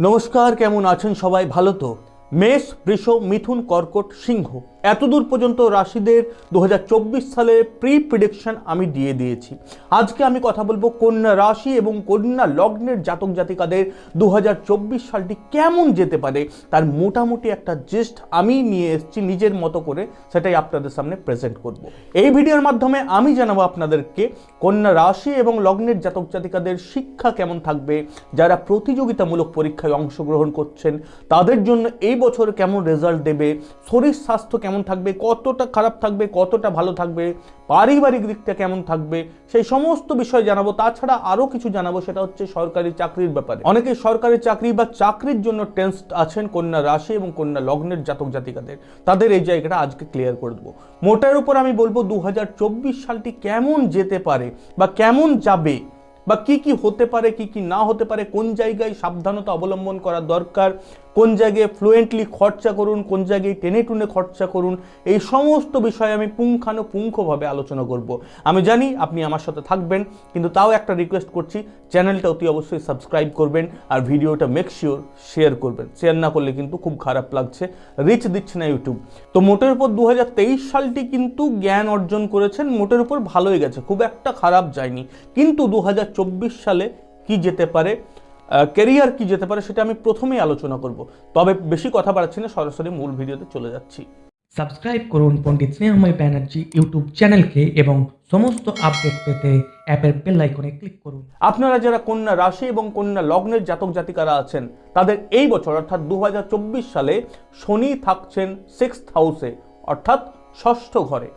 নমস্কার কেমন আছেন সবাই? ভালো তো? মেষ বৃষ মিথুন কর্কট সিংহ। এতদূর পর্যন্ত রাশিদের দু হাজার চব্বিশ সালে প্রি প্রিডিকশন আমি দিয়ে দিয়েছি। আজকে আমি কথা বলব কন্যা রাশি এবং কন্যা লগ্নের জাতক জাতিকাদের দু হাজার চব্বিশ সালটি কেমন যেতে পারে, তার মোটামুটি একটা জেস্ট আমি নিয়ে এসেছি নিজের মতো করে, সেটাই আপনাদের সামনে প্রেজেন্ট করব। এই ভিডিওর মাধ্যমে আমি জানাব আপনাদেরকে কন্যা রাশি এবং লগ্নের জাতক জাতিকাদের শিক্ষা কেমন থাকবে, যারা প্রতিযোগিতামূলক পরীক্ষায় অংশগ্রহণ করছেন, তাদের জন্য এই বছর কেমন রেজাল্ট দেবে, শরীর স্বাস্থ্য কেমন থাকবে, কতটা খারাপ থাকবে, কতটা ভালো থাকবে, পারিবারিক দিকটা কেমন থাকবে, সেই সমস্ত বিষয় জানাব। তাছাড়া আরও কিছু জানাব, সেটা হচ্ছে সরকারি চাকরির ব্যাপারে। অনেকে সরকারি চাকরি বা চাকরির জন্য টেন্স আছেন কন্যা রাশি এবং কন্যা লগ্নের জাতক জাতিকাদের। তাদের এই জায়গাটা আজকে ক্লিয়ার করে দেবো। মোটার উপর আমি বলব দু হাজার চব্বিশ সালটি কেমন যেতে পারে বা কেমন যাবে বা কি কি হতে পারে, কি কি না হতে পারে, কোন জায়গায় সাবধানতা অবলম্বন করা দরকার কোন জায়গায় ফ্লুয়েন্টলি খরচা করুন, কোন জায়গায় টেনে টুনে খরচা করুন, এই সমস্ত বিষয়ে আমি পুঙ্খানুপুঙ্খভাবে আলোচনা করব। আমি জানি আপনি আমার সাথে থাকবেন, কিন্তু তাও একটা রিকোয়েস্ট করছি চ্যানেলটা অতি অবশ্যই সাবস্ক্রাইব করবেন আর ভিডিওটা মেক শিওর শেয়ার করবেন। শেয়ার না করলে কিন্তু খুব খারাপ লাগছে রিচ দিচ্ছে না ইউটিউব তো মোটের উপর দু হাজার তেইশ সালটি কিন্তু জ্ঞান অর্জন করেছেন, মোটের উপর ভালোই গেছে, খুব একটা খারাপ যায়নি। কিন্তু দু হাজার চব্বিশ সালে কি যেতে পারে? ক্যারিয়ার কি যেতে পারে সেটা আমি প্রথমেই আলোচনা করব। তবে বেশি কথা বাড়াচ্ছি না সরাসরি মূল ভিডিওতে চলে যাচ্ছি। সাবস্ক্রাইব করুন পণ্ডিত স্নেহময় ব্যানার্জি ইউটিউব চ্যানেলকে এবং সমস্ত আপডেট পেতে অ্যাপের বেল আইকনে ক্লিক করুন। আপনারা যারা কন্যা রাশি এবং কন্যা লগ্নের জাতক জাতিকারা আছেন তাদের এই বছর অর্থাৎ দু হাজার চব্বিশ সালে শনি থাকছেন সিক্স হাউসে অর্থাৎ ষষ্ঠ ঘরে।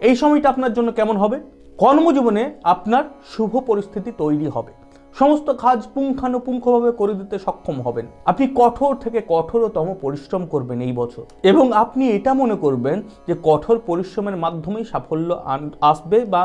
এই সময়টা আপনার জন্য কেমন হবে? কর্মজীবনে আপনার শুভ পরিস্থিতি তৈরি হবে। সমস্ত কাজ পুঙ্খানুপুঙ্খভাবে করে দিতে সক্ষম হবেন। আপনি কঠোর থেকে কঠোরতম পরিশ্রম করবেন এই বছর। এবং আপনি এটা মনে করবেন যে কঠোর পরিশ্রমের মাধ্যমেই সাফল্য আসবে বা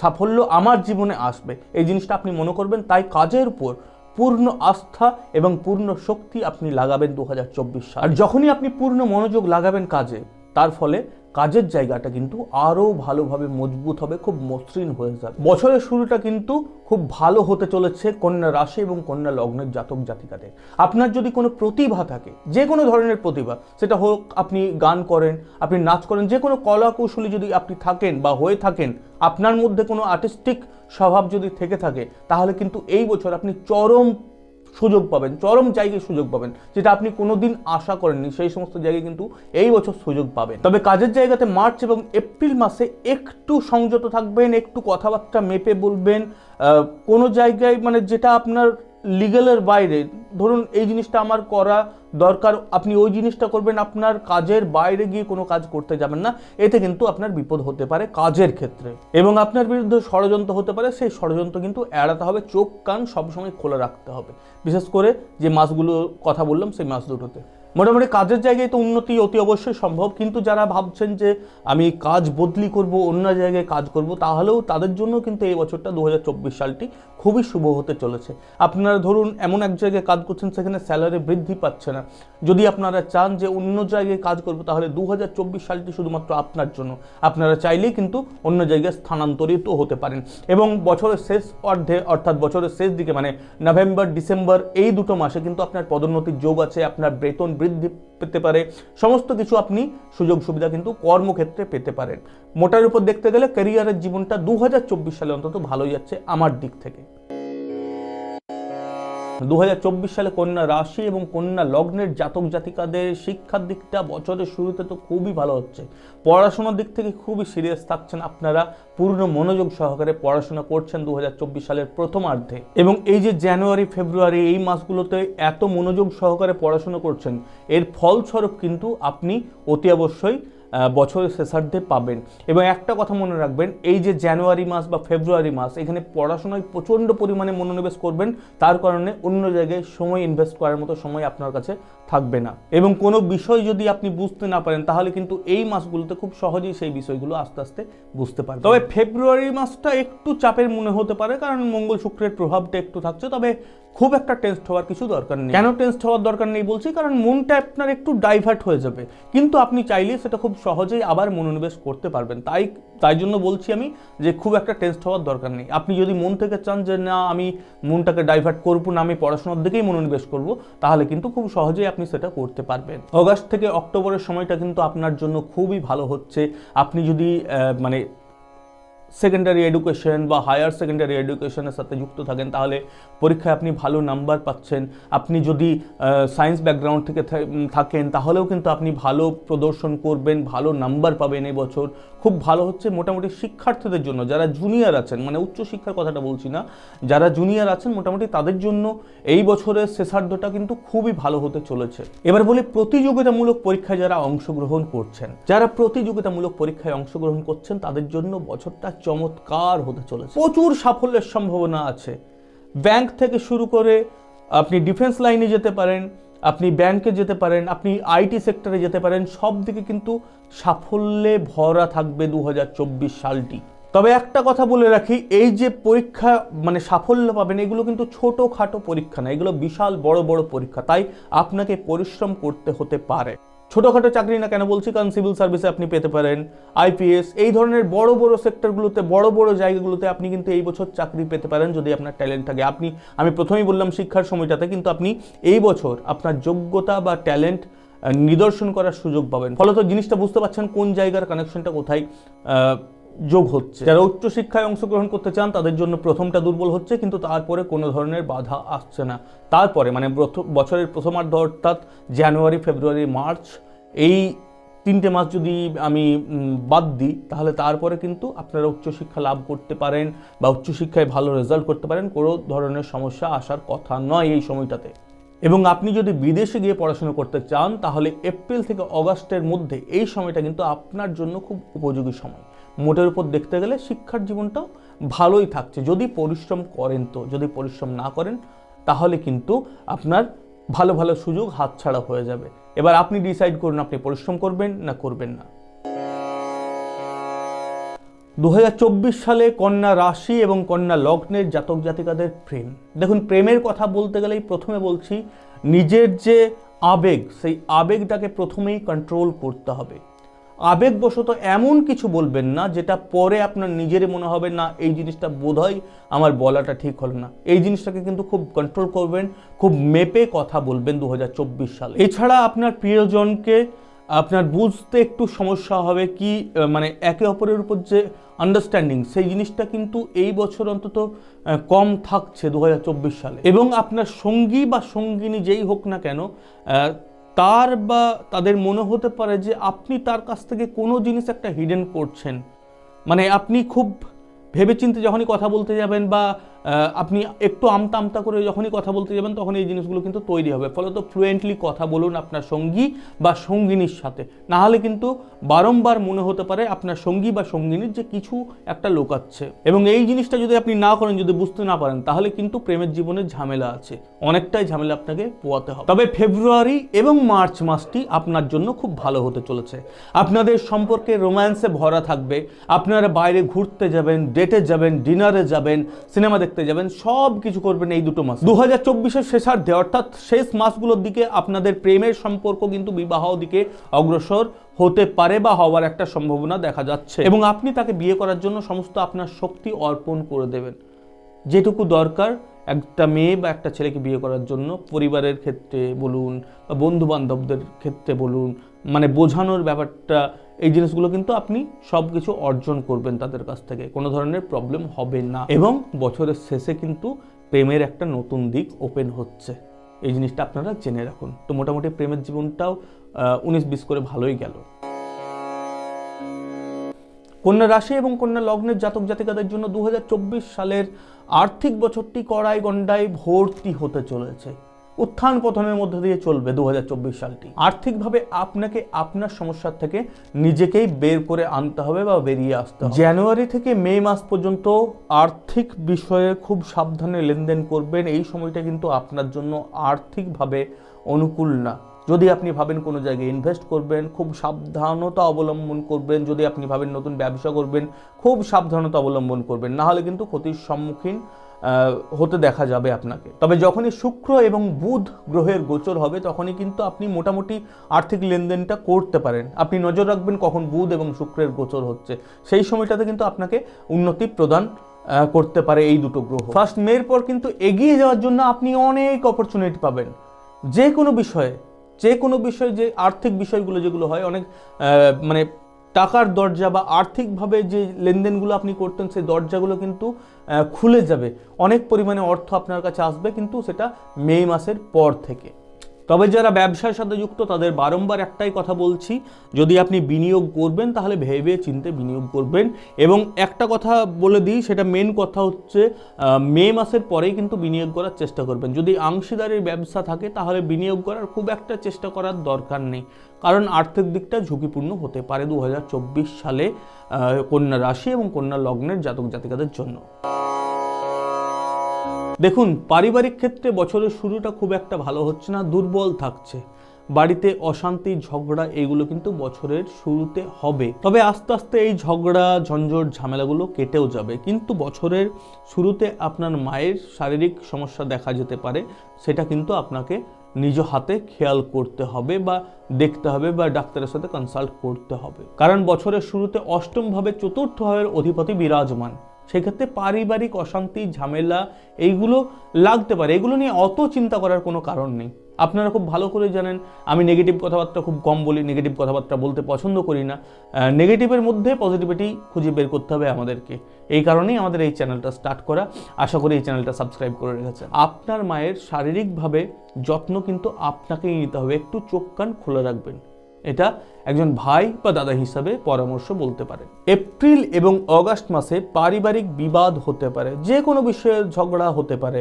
সাফল্য আমার জীবনে আসবে। এই জিনিসটা আপনি মনে করবেন, তাই কাজের উপর পূর্ণ আস্থা এবং পূর্ণ শক্তি আপনি লাগাবেন দু হাজার চব্বিশ সাল। আর যখনই আপনি পূর্ণ মনোযোগ লাগাবেন কাজে, তার ফলে কাজের জায়গাটা কিন্তু আরও ভালোভাবে মজবুত হবে, খুব মসৃণ হয়ে যাবে। বছরের শুরুটা কিন্তু খুব ভালো হতে চলেছে কন্যা রাশি এবং কন্যা লগ্নের জাতক জাতিকাদের। আপনার যদি কোনো প্রতিভা থাকে, যে কোনো ধরনের প্রতিভা, সেটা হোক আপনি গান করেন, আপনি নাচ করেন, যে কোনো কলা কৌশলী যদি আপনি থাকেন বা হয়ে থাকেন, আপনার মধ্যে কোনো আর্টিস্টিক স্বভাব যদি থেকে থাকে, তাহলে কিন্তু এই বছর আপনি চরম সুযোগ পাবেন, চরম জায়গায় সুযোগ পাবেন, যেটা আপনি কোনোদিন আশা করেননি। সেই সমস্ত জায়গায় কিন্তু এই বছর সুযোগ পাবেন। তবে কাজের জায়গাতে মার্চ এবং এপ্রিল মাসে একটু সংযত থাকবেন, একটু কথাবার্তা মেপে বলবেন কোনো জায়গায় মানে যেটা আপনার লিগেলের বাইরে, ধরুন এই জিনিসটা আমার করা দরকার, আপনি ওই জিনিসটা করবেন, আপনার কাজের বাইরে গিয়ে কোনো কাজ করতে যাবেন না, এতে কিন্তু আপনার বিপদ হতে পারে কাজের ক্ষেত্রে। এবং আপনার বিরুদ্ধে ষড়যন্ত্র হতে পারে, সেই ষড়যন্ত্র কিন্তু এড়াতে হবে, চোখ কান সবসময় খোলা রাখতে হবে। বিশেষ করে যে মাসগুলো কথা বললাম, সেই মাছ দুটোতে। মোটামুটি কাজের জায়গায় তো উন্নতি অতি অবশ্যই সম্ভব, কিন্তু যারা ভাবছেন যে আমি কাজ বদলি করব, অন্য জায়গায় কাজ করব, তাহলেও তাদের জন্য কিন্তু এই বছরটা দু হাজার চব্বিশ সালটি খুবই শুভ হতে চলেছে। আপনারা ধরুন, এমন এক জায়গায় কাজ করছেন সেখানে স্যালারি বৃদ্ধি পাচ্ছে না। যদি আপনারা চান যে অন্য জায়গায় কাজ করব, তাহলে দু হাজার চব্বিশ সালটি শুধুমাত্র আপনার জন্য। আপনারা চাইলেই কিন্তু অন্য জায়গায় স্থানান্তরিত হতে পারেন। এবং বছরের শেষ অর্ধে, অর্থাৎ বছরের শেষ দিকে মানে নভেম্বর, ডিসেম্বর, এই দুটো মাসে কিন্তু আপনার পদোন্নতির যোগ আছে, আপনার বেতন বৃদ্ধি পেতে পারে। সমস্ত কিছু আপনি সুযোগ সুবিধা কিন্তু কর্মক্ষেত্রে পেতে পারেন। মোটার উপর দেখতে গেলে ক্যারিয়ারের জীবনটা দু হাজার চব্বিশ সালে অন্তত ভালো যাচ্ছে আমার দিক থেকে। চব্বিশ সালে কন্যা রাশি এবং কন্যা লগ্নের জাতক জাতিকাদের শিক্ষার দিকটা বছরের শুরুতে তো খুবই ভালো হচ্ছে। পড়াশোনার দিক থেকে খুবই সিরিয়াস থাকছেন আপনারা। পূর্ণ মনোযোগ সহকারে পড়াশোনা করছেন দু হাজার চব্বিশ সালের প্রথমার্ধে। এবং এই যে জানুয়ারি, ফেব্রুয়ারি এই মাসগুলোতে এত মনোযোগ সহকারে পড়াশোনা করছেন, এর ফলস্বরূপ কিন্তু আপনি অতি অবশ্যই বছরের শেষার্ধে পাবেন। এবং একটা কথা মনে রাখবেন, এই যে জানুয়ারি মাস বা ফেব্রুয়ারি মাস, এখানে পড়াশোনায় প্রচণ্ড পরিমাণে মনোনিবেশ করবেন, তার কারণে অন্য জায়গায় সময় ইনভেস্ট করার মতো সময় আপনার কাছে থাকবে না। এবং কোনো বিষয় যদি আপনি বুঝতে না পারেন, তাহলে কিন্তু এই মাসগুলোতে খুব সহজেই সেই বিষয়গুলো আস্তে আস্তে বুঝতে পারবেন। তবে ফেব্রুয়ারি মাসটা একটু চাপের মনে হতে পারে, কারণ মঙ্গল শুক্রের প্রভাবটা একটু থাকছে। তবে খুব একটা টেন্সড হওয়ার কিছু দরকার নেই। কেন টেন্সড হওয়ার দরকার নেই বলছি? কারণ মনটা আপনার একটু ডাইভার্ট হয়ে যাবে। কিন্তু আপনি চাইলে সেটা খুব সহজেই আবার মনোনিবেশ করতে পারবেন। তাই তাই জন্য বলছি আমি যে খুব একটা টেন্সড হওয়ার দরকার নেই। আপনি যদি মন থেকে চান যে না, আমি মনটাকে ডাইভার্ট করব না, আমি পড়াশোনার দিকেই মনোনিবেশ করব, তাহলে কিন্তু খুব সহজেই আপনি সেটা করতে পারবেন। অগাস্ট থেকে অক্টোবরের সময়টা কিন্তু আপনার জন্য খুবই ভালো হচ্ছে। আপনি যদি মানে সেকেন্ডারি এডুকেশন বা হায়ার সেকেন্ডারি এডুকেশনের সাথে যুক্ত থাকেন, তাহলে পরীক্ষায় আপনি ভালো নাম্বার পাচ্ছেন। আপনি যদি সায়েন্স ব্যাকগ্রাউন্ড থেকে থাকেন, তাহলেও কিন্তু আপনি ভালো প্রদর্শন করবেন, ভালো নাম্বার পাবেন বছর। খুব ভালো হচ্ছে মোটামুটি শিক্ষার্থীদের জন্য, যারা জুনিয়র আছেন মানে উচ্চ শিক্ষার কথাটা বলছি না, যারা জুনিয়র আছেন মোটামুটি তাদের জন্য এই বছরের শেষার্ধটা কিন্তু খুবই ভালো হতে চলেছে। এবার বলি প্রতিযোগিতামূলক পরীক্ষায় যারা অংশগ্রহণ করছেন, যারা প্রতিযোগিতামূলক পরীক্ষায় অংশগ্রহণ করছেন, তাদের জন্য বছরটা চমৎকার হতে চলেছে। প্রচুর সাফল্যের সম্ভাবনা আছে। ব্যাংক থেকে শুরু করে আপনি ডিফেন্স লাইনে যেতে পারেন, আপনি ব্যাংকে যেতে পারেন, আপনি আইটি সেক্টরে যেতে পারেন, সব দিকে কিন্তু সাফল্যে ভরা থাকবে দু হাজার চব্বিশ সালটি। তবে একটা কথা বলে রাখি, এই যে পরীক্ষা মানে সাফল্য পাবেন, এগুলো কিন্তু ছোটোখাটো পরীক্ষা না, এগুলো বিশাল বড় বড় পরীক্ষা, তাই আপনাকে পরিশ্রম করতে হতে পারে। ছোটোখাটো চাকরি না কেন বলছি? কারণ সিভিল সার্ভিসে আপনি পেতে পারেন। আইপিএস এই ধরনের বড় বড় সেক্টরগুলোতে বড় বড় জায়গাগুলোতে আপনি কিন্তু এই বছর চাকরি পেতে পারেন যদি আপনার ট্যালেন্ট থাকে। আপনি, আমি প্রথমেই বললাম শিক্ষার সময়টাতে, কিন্তু আপনি এই বছর আপনার যোগ্যতা বা ট্যালেন্ট নিদর্শন করার সুযোগ পাবেন। ফলত জিনিসটা বুঝতে পারছেন কোন জায়গার কানেকশনটা কোথায়। যোগ হচ্ছে। যারা উচ্চশিক্ষায় অংশগ্রহণ করতে চান, তাদের জন্য প্রথমটা দুর্বল হচ্ছে, কিন্তু তারপরে কোনো ধরনের বাধা আসছে না। তারপরে মানে বছরের প্রথমার্ধ অর্থাৎ জানুয়ারি, ফেব্রুয়ারি, মার্চ, এই তিনটে মাস যদি আমি বাদ দিই, তাহলে তারপরে কিন্তু আপনারা উচ্চশিক্ষা লাভ করতে পারেন বা উচ্চশিক্ষায় ভালো রেজাল্ট করতে পারেন, কোনো ধরনের সমস্যা আসার কথা নয় এই সময়টাতে। এবং আপনি যদি বিদেশে গিয়ে পড়াশোনা করতে চান, তাহলে এপ্রিল থেকে অগাস্টের মধ্যে এই সময়টা কিন্তু আপনার জন্য খুব উপযোগী সময়। মোটের উপর দেখতে গেলে শিক্ষার জীবনটাও ভালোই থাকছে। যদি পরিশ্রম করেন তো, যদি পরিশ্রম না করেন, তাহলে কিন্তু আপনার ভালো ভালো সুযোগ হাতছাড়া হয়ে যাবে। এবার আপনি ডিসাইড করুন, আপনি পরিশ্রম করবেন না করবেন না। দু হাজার চব্বিশ সালে কন্যা রাশি এবং কন্যা লগ্নের জাতক জাতিকাদের প্রেম। দেখুন, প্রেমের কথা বলতে গেলেই প্রথমে বলছি, নিজের যে আবেগ, সেই আবেগটাকে প্রথমেই কন্ট্রোল করতে হবে। আবেগবশত এমন কিছু বলবেন না যেটা পরে আপনার নিজেরই মনে হবে, না, এই জিনিসটা বোধহয় আমার বলাটা ঠিক হলো না। এই জিনিসটাকে কিন্তু খুব কন্ট্রোল করবেন, খুব মেপে কথা বলবেন দু সালে। এছাড়া আপনার প্রিয়জনকে আপনার বুঝতে একটু সমস্যা হবে কি মানে একে অপরের উপর যে আন্ডারস্ট্যান্ডিং সেই জিনিসটা কিন্তু এই বছর অন্তত কম থাকছে দু হাজার চব্বিশ সালে। এবং আপনার সঙ্গী বা সঙ্গিনী যেই হোক না কেন তার বা তাদের মনে হতে পারে যে আপনি তার কাছ থেকে কোনো জিনিস একটা হিডেন করছেন। মানে আপনি খুব ভেবেচিন্তে যখনই কথা বলতে যাবেন বা আপনি একটু আমতা আমতা করে যখনই কথা বলতে যাবেন তখন এই জিনিসগুলো কিন্তু তৈরি হবে। ফলত ফ্লুয়েন্টলি কথা বলুন আপনার সঙ্গী বা সঙ্গিনীর সাথে। না হলে কিন্তু বারংবার মনে হতে পারে আপনার সঙ্গী বা সঙ্গিনীর যে কিছু একটা লোকাচ্ছে। এবং এই জিনিসটা যদি আপনি না করেন, যদি বুঝতে না পারেন, তাহলে কিন্তু প্রেমের জীবনে ঝামেলা আছে। অনেকটাই ঝামেলা আপনাকে পোয়াতে হবে। তবে ফেব্রুয়ারি এবং মার্চ মাসটি আপনার জন্য খুব ভালো হতে চলেছে। আপনাদের সম্পর্কে রোম্যান্সে ভরা থাকবে। আপনারা বাইরে ঘুরতে যাবেন, ডেটে যাবেন, ডিনারে যাবেন, সিনেমা দেখতে যাবেন, সব কিছু করবেন এই দুটো মাস। দু হাজার চব্বিশের শেষার্ধে অর্থাৎ শেষ মাসগুলোর দিকে আপনাদের প্রেমের সম্পর্ক কিন্তু বিবাহ দিকে অগ্রসর হতে পারে বা হওয়ার একটা সম্ভাবনা দেখা যাচ্ছে। এবং আপনি তাকে বিয়ে করার জন্য সমস্ত আপনার শক্তি অর্পণ করে দেবেন। যেটুকু দরকার একটা মেয়ে বা একটা ছেলেকে বিয়ে করার জন্য, পরিবারের ক্ষেত্রে বলুন বা বন্ধু বান্ধবদের ক্ষেত্রে বলুন মানে বোঝানোর ব্যাপারটা এই জিনিসগুলো কিন্তু আপনি সব কিছু অর্জন করবেন তাদের কাছ থেকে। কোনো ধরনের প্রবলেম হবে না। এবং বছরের শেষে কিন্তু প্রেমের একটা নতুন দিক ওপেন হচ্ছে। এই জিনিসটা আপনারা জেনে রাখুন। তো মোটামুটি প্রেমের জীবনটাও উনিশ বিশ করে ভালোই গেল। কন্যা রাশি এবং কন্যা লগ্নের জাতক জাতিকাদের জন্য দু হাজার চব্বিশ সালের আর্থিক বছরটি কড়াই গন্ডায় ভর্তি হতে চলেছে। উত্থান পতনের মধ্যে দিয়ে চলবে দু হাজার চব্বিশ সালটি। আর্থিকভাবে আপনাকে আপনার সমস্যার থেকে নিজেকেই বের করে আনতে হবে বা বেরিয়ে আসতে হবে। জানুয়ারি থেকে মে মাস পর্যন্ত আর্থিক বিষয়ে খুব সাবধানে লেনদেন করবেন। এই সময়টা কিন্তু আপনার জন্য আর্থিকভাবে অনুকূল না। যদি আপনি ভাবেন কোনো জায়গায় ইনভেস্ট করবেন, খুব সাবধানতা অবলম্বন করবেন। যদি আপনি ভাবেন নতুন ব্যবসা করবেন, খুব সাবধানতা অবলম্বন করবেন। না হলে কিন্তু ক্ষতির সম্মুখীন হতে দেখা যাবে আপনাকে। তবে যখনই শুক্র এবং বুধ গ্রহের গোচর হবে, তখনই কিন্তু আপনি মোটামুটি আর্থিক লেনদেনটা করতে পারেন। আপনি নজর রাখবেন কখন বুধ এবং শুক্রের গোচর হচ্ছে। সেই সময়টাতে কিন্তু আপনাকে উন্নতি প্রদান করতে পারে এই দুটো গ্রহ। ফার্স্ট মের পর কিন্তু এগিয়ে যাওয়ার জন্য আপনি অনেক অপরচুনিটি পাবেন। যে কোনো বিষয়ে, যে কোনো বিষয়ে যে আর্থিক বিষয়গুলো যেগুলো হয়, অনেক মানে টাকার দরজা বা আর্থিকভাবে যে লেনদেনগুলো আপনি করতেন, সেই দরজাগুলো কিন্তু খুলে যাবে। অনেক পরিমাণে অর্থ আপনার কাছে আসবে কিন্তু সেটা মে মাসের পর থেকে। তবে যারা ব্যবসার সাথে যুক্ত, তাদের বারংবার একটাই কথা বলছি, যদি আপনি বিনিয়োগ করবেন, তাহলে ভেবে চিন্তে বিনিয়োগ করবেন। এবং একটা কথা বলে দিই, সেটা মেন কথা হচ্ছে মে মাসের পরেই কিন্তু বিনিয়োগ করার চেষ্টা করবেন। যদি অংশীদারের ব্যবসা থাকে, তাহলে বিনিয়োগ করার খুব একটা চেষ্টা করার দরকার নেই। কারণ আর্থিক দিকটা ঝুঁকিপূর্ণ হতে পারে দু হাজার চব্বিশ সালে কন্যা রাশি এবং কন্যা লগ্নের জাতক জাতিকাদের জন্য। দেখুন, পারিবারিক ক্ষেত্রে বছরের শুরুটা খুব একটা ভালো হচ্ছে না, দুর্বল থাকছে। বাড়িতে অশান্তি, ঝগড়া, এগুলো কিন্তু বছরের শুরুতে হবে। তবে আস্তে আস্তে এই ঝগড়া, ঝঞ্ঝট, ঝামেলাগুলো কেটেও যাবে। কিন্তু বছরের শুরুতে আপনার মায়ের শারীরিক সমস্যা দেখা যেতে পারে, সেটা কিন্তু আপনাকে নিজ হাতে খেয়াল করতে হবে বা দেখতে হবে বা ডাক্তারের সাথে কনসাল্ট করতে হবে। কারণ বছরের শুরুতে অষ্টমভাবে চতুর্থ ভাবের অধিপতি বিরাজমান। সেক্ষেত্রে পারিবারিক অশান্তি, ঝামেলা, এইগুলো লাগতে পারে। এগুলো নিয়ে অত চিন্তা করার কোনো কারণ নেই। আপনারা খুব ভালো করে জানেন, আমি নেগেটিভ কথাবার্তা খুব কম বলি নেগেটিভ কথাবার্তা বলতে পছন্দ করি না। নেগেটিভের মধ্যে পজিটিভিটি খুঁজে বের করতে হবে আমাদেরকে। এই কারণেই আমাদের এই চ্যানেলটা স্টার্ট করা। আশা করি এই চ্যানেলটা সাবস্ক্রাইব করে রেখেছেন। আপনার মায়ের শারীরিকভাবে যত্ন কিন্তু আপনাকেই নিতে হবে। একটু চোখ কান খোলা রাখবেন। এটা একজন ভাই বা দাদা হিসাবে পরামর্শ বলতে পারেন এপ্রিল এবং অগাস্ট মাসে পারিবারিক বিবাদ হতে পারে, যে কোনো বিষয়ে ঝগড়া হতে পারে।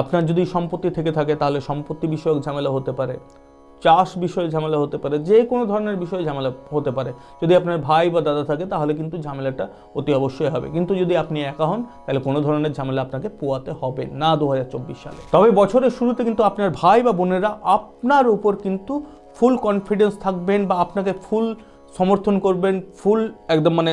আপনার যদি সম্পত্তি থেকে থাকে, তাহলে সম্পত্তি বিষয়ক ঝামেলা হতে পারে, চাষ বিষয়ে ঝামেলা হতে পারে, যে কোনো ধরনের বিষয়ে ঝামেলা হতে পারে। যদি আপনার ভাই বা দাদা থাকে, তাহলে কিন্তু ঝামেলাটা অতি অবশ্যই হবে। কিন্তু যদি আপনি একা হন, তাহলে কোনো ধরনের ঝামেলা আপনাকে পোয়াতে হবে না দু হাজার চব্বিশ সালে। তবে বছরের শুরুতে কিন্তু আপনার ভাই বা বোনেরা আপনার উপর কিন্তু ফুল কনফিডেন্স থাকবেন বা আপনাকে ফুল সমর্থন করবেন ফুল একদম মানে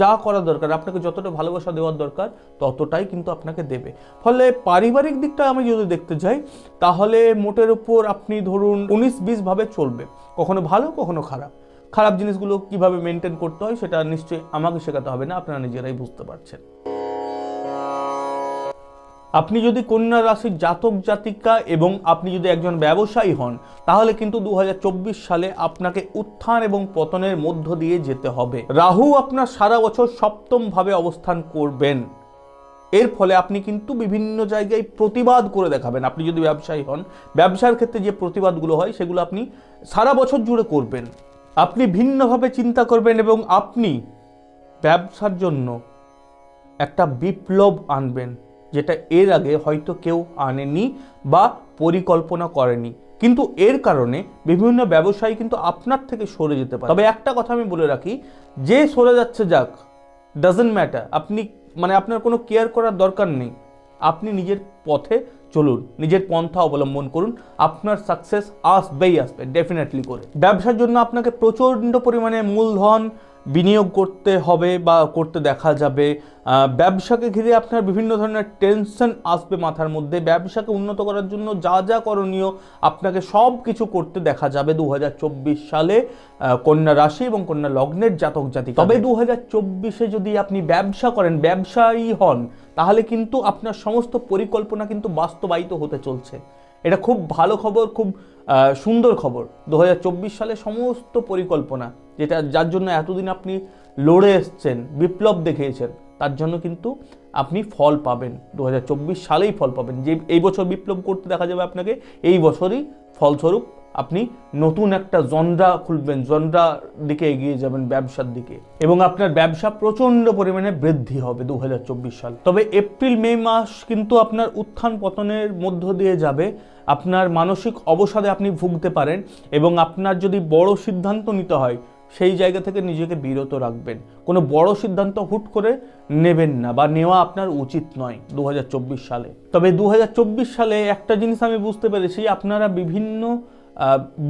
যা করা দরকার, আপনাকে যতটা ভালোবাসা দেওয়ার দরকার, ততটাই কিন্তু আপনাকে দেবে। ফলে পারিবারিক দিকটা আমি যদি দেখতে যাই, তাহলে মোটের উপর আপনি ধরুন উনিশ বিশ ভাবে চলবে। কখনো ভালো, কখনো খারাপ। খারাপ জিনিসগুলো কীভাবে মেনটেন করতে হয়, সেটা নিশ্চয়ই আমাকে শেখাতে হবে না, আপনারা নিজেরাই বুঝতে পারছেন। আপনি যদি কন্যা রাশির জাতক, জাতিকা এবং আপনি যদি একজন ব্যবসায়ী হন, তাহলে কিন্তু দু হাজার চব্বিশ সালে আপনাকে উত্থান এবং পতনের মধ্য দিয়ে যেতে হবে। রাহু আপনার সারা বছর সপ্তম ভাবে অবস্থান করবেন। এর ফলে আপনি কিন্তু বিভিন্ন জায়গায় প্রতিবাদ করে দেখাবেন। আপনি যদি ব্যবসায়ী হন, ব্যবসার ক্ষেত্রে যে প্রতিবাদগুলো হয়, সেগুলো আপনি সারা বছর জুড়ে করবেন। আপনি ভিন্নভাবে চিন্তা করবেন এবং আপনি ব্যবসার জন্য একটা বিপ্লব আনবেন। যেটা এর আগে হয়তো কেউ আনেনি বা পরিকল্পনা করেনি। কিন্তু এর কারণে বিভিন্ন ব্যবসায়ী কিন্তু আপনার থেকে সরে যেতে পারে। তবে একটা কথা আমি বলে রাখি, যে সরে যাচ্ছে যাক ডাজেন্ট ম্যাটার আপনি মানে আপনার কোনো কেয়ার করার দরকার নেই। আপনি নিজের পথে চলুন, নিজের পন্থা অবলম্বন করুন। আপনার সাকসেস আসবেই আসবে ডেফিনেটলি করে। ব্যবসার জন্য আপনাকে প্রচণ্ড পরিমাণে মূলধন বিনিয়োগ করতে হবে বা করতে দেখা যাবে। ব্যবসাকে ঘিরে আপনার বিভিন্ন ধরনের টেনশন আসবে মাথার মধ্যে। ব্যবসাকে উন্নত করার জন্য যা যা করণীয় আপনাকে সব কিছু করতে দেখা যাবে দু হাজার চব্বিশ সালে। কন্যা রাশি এবং কন্যা লগ্নের জাতক জাতি তবে দু হাজার চব্বিশে যদি আপনি ব্যবসা করেন, ব্যবসায়ী হন, তাহলে কিন্তু আপনার সমস্ত পরিকল্পনা কিন্তু বাস্তবায়িত হতে চলছে। এটা খুব ভালো খবর, খুব সুন্দর খবর। দু হাজার চব্বিশ সালে সমস্ত পরিকল্পনা, যেটা যার জন্য এতদিন আপনি লড়ে এসছেন, বিপ্লব দেখিয়েছেন, তার জন্য কিন্তু আপনি ফল পাবেন। দুহাজার চব্বিশ সালেই ফল পাবেন। যে এই বছর বিপ্লব করতে দেখা যাবে আপনাকে, এই বছরই ফলস্বরূপ আপনি নতুন একটা জনরা খুলবেন, জনরা দিকে এগিয়ে যাবেন ব্যবসার দিকে। এবং আপনার ব্যবসা প্রচণ্ড পরিমাণে বৃদ্ধি হবে দু হাজার চব্বিশ সাল। তবে এপ্রিল, মে মাস কিন্তু আপনার উত্থান পতনের মধ্য দিয়ে যাবে। আপনার মানসিক অবসাদে আপনি ভুগতে পারেন এবং আপনার যদি বড় সিদ্ধান্ত নিতে হয়, সেই জায়গা থেকে নিজেকে বিরত রাখবেন। কোনো বড় সিদ্ধান্ত হুট করে নেবেন না বা নেওয়া আপনার উচিত নয় দু সালে। তবে দু হাজার চব্বিশ সালে একটা জিনিস আমি বুঝতে পেরেছি, আপনারা বিভিন্ন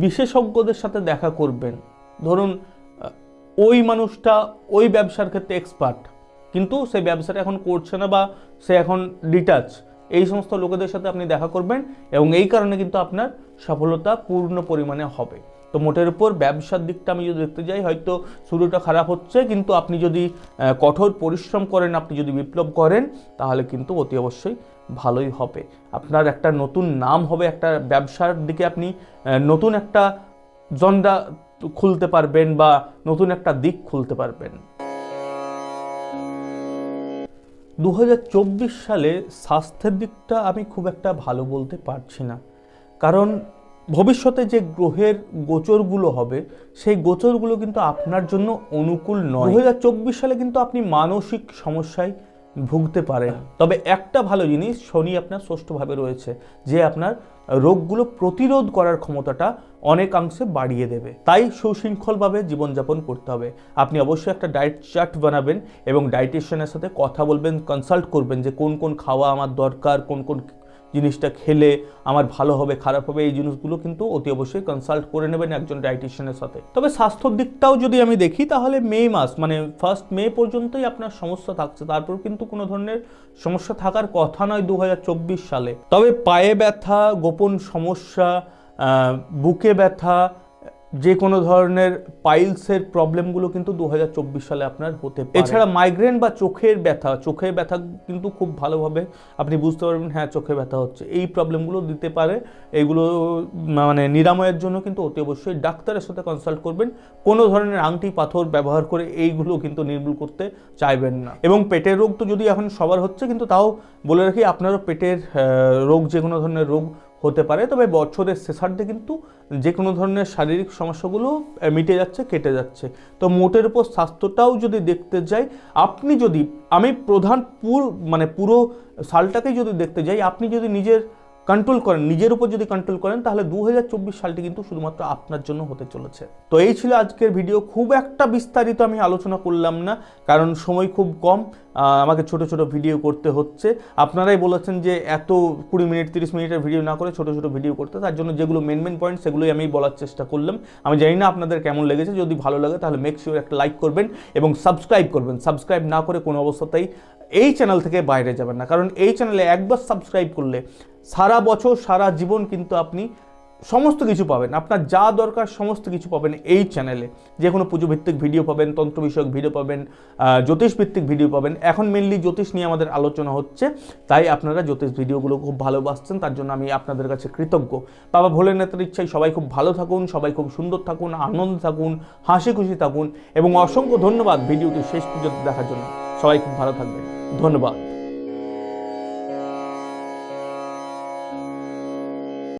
বিশেষজ্ঞদের সাথে দেখা করবেন। ধরুন ওই মানুষটা ওই ব্যবসার ক্ষেত্রে এক্সপার্ট কিন্তু সে ব্যবসাটা এখন করছে না বা সে এখন ডিটাচ এই সমস্ত লোকেদের সাথে আপনি দেখা করবেন এবং এই কারণে কিন্তু আপনার সফলতা পূর্ণ পরিমাণে হবে। তো মোটের উপর ব্যবসার দিকটা আমি যদি দেখতে যাই, হয়তো শুরুটা খারাপ হচ্ছে, কিন্তু আপনি যদি কঠোর পরিশ্রম করেন, আপনি যদি বিপ্লব করেন, তাহলে কিন্তু অতি অবশ্যই ভালোই হবে। আপনার একটা নতুন নাম হবে, একটা ব্যবসার দিকে আপনি নতুন একটা জন্ডা খুলতে পারবেন বা নতুন একটা দিক খুলতে পারবেন। দু হাজার চব্বিশ সালে স্বাস্থ্যের দিকটা আমি খুব একটা ভালো বলতে পারছি না। কারণ ভবিষ্যতে যে গ্রহের গোচরগুলো হবে, সেই গোচরগুলো কিন্তু আপনার জন্য অনুকূল নয়। দু সালে কিন্তু আপনি মানসিক সমস্যায় ভুগতে পারেন। তবে একটা ভালো জিনিস শনি আপনার ষষ্ঠভাবে রয়েছে, যে আপনার রোগগুলো প্রতিরোধ করার ক্ষমতাটা অনেকাংশে বাড়িয়ে দেবে। তাই সুশৃঙ্খলভাবে জীবনযাপন করতে হবে। আপনি অবশ্যই একটা ডায়েট চার্ট বানাবেন এবং ডায়েটিশিয়ানের সাথে কথা বলবেন কনসাল্ট করবেন যে কোন কোন খাওয়া আমার দরকার, কোন কোন জিনিসটা খেলে আমার ভালো হবে, খারাপ হবে, এই জিনিসগুলো কিন্তু অতি অবশ্যই কনসাল্ট করে নেবেন একজন ডায়েটিশিয়ানের সাথে। তবে স্বাস্থ্যর দিকটাও যদি আমি দেখি, তাহলে মে মাস মানে ফার্স্ট মে পর্যন্তই আপনার সমস্যা থাকছে। তারপর কিন্তু কোনো ধরনের সমস্যা থাকার কথা নয় দু সালে। তবে পায়ে ব্যথা, গোপন সমস্যা বুকে ব্যথা যে কোনো ধরনের পাইলসের প্রবলেমগুলো কিন্তু দু হাজার চব্বিশ সালে আপনার হতে পারে। এছাড়া মাইগ্রেন বা চোখের ব্যথা চোখের ব্যথা কিন্তু খুব ভালোভাবে আপনি বুঝতে পারবেন হ্যাঁ চোখে ব্যথা হচ্ছে। এই প্রবলেমগুলো দিতে পারে। এগুলো মানে নিরাময়ের জন্য কিন্তু অতি অবশ্যই ডাক্তারের সাথে কনসাল্ট করবেন। কোনো ধরনের আংটি পাথর ব্যবহার করে এইগুলো কিন্তু নির্মূল করতে চাইবেন না। এবং পেটের রোগ তো যদি এখন সবার হচ্ছে, কিন্তু তাও বলে রাখি, আপনারও পেটের রোগ যে কোনো ধরনের রোগ হতে পারে, তবে বছরের শেষার্ধে কিন্তু যে কোনো ধরনের শারীরিক সমস্যাগুলো মিটে যাচ্ছে, কেটে যাচ্ছে। তো মোটের উপর স্বাস্থ্যটাও যদি দেখতে যাই, আপনি যদি, আমি প্রধান পুর মানে পুরো সালটাকেই যদি দেখতে যাই, আপনি যদি নিজের কন্ট্রোল করেন, নিজের উপর যদি কন্ট্রোল করেন, তাহলে দু হাজার চব্বিশ সালটি কিন্তু শুধুমাত্র আপনার জন্য হতে চলেছে। তো এই ছিল আজকের ভিডিও খুব একটা বিস্তারিত আমি আলোচনা করলাম না, কারণ সময় খুব কম। আমাকে ছোট ছোট ভিডিও করতে হচ্ছে। আপনারাই বলেছেন যে এত কুড়ি মিনিট, তিরিশ মিনিটের ভিডিও না করে ছোট ছোট ভিডিও করতে। তার জন্য যেগুলো মেন মেন পয়েন্ট সেগুলোই আমি বলার চেষ্টা করলাম। আমি জানি না আপনাদের কেমন লেগেছে। যদি ভালো লাগে, তাহলে মেক শিওর একটা লাইক করবেন এবং সাবস্ক্রাইব করবেন। সাবস্ক্রাইব না করে কোনো অবস্থাতেই এই চ্যানেল থেকে বাইরে যাবেন না। কারণ এই চ্যানেলে একবার সাবস্ক্রাইব করলে সারা বছর সারা জীবন কিন্তু আপনি সমস্ত কিছু পাবেন। আপনার যা দরকার সমস্ত কিছু পাবেন এই চ্যানেলে যে কোনো পুজো ভিত্তিক ভিডিও পাবেন তন্ত্র বিষয়ক ভিডিও পাবেন আহ, জ্যোতিষ ভিত্তিক ভিডিও পাবেন। এখন মেনলি জ্যোতিষ নিয়ে আমাদের আলোচনা হচ্ছে তাই আপনারা জ্যোতিষ ভিডিওগুলো খুব ভালোবাসছেন তার জন্য আমি আপনাদের কাছে কৃতজ্ঞ। বাবা ভোলেনাথের ইচ্ছায় সবাই খুব ভালো থাকুন সবাই খুব সুন্দর থাকুন আনন্দ থাকুন হাসি খুশি থাকুন এবং অসংখ্য ধন্যবাদ ভিডিওটি শেষ পর্যন্ত দেখার জন্য। সবাই খুব ভালো থাকবেন। ধন্যবাদ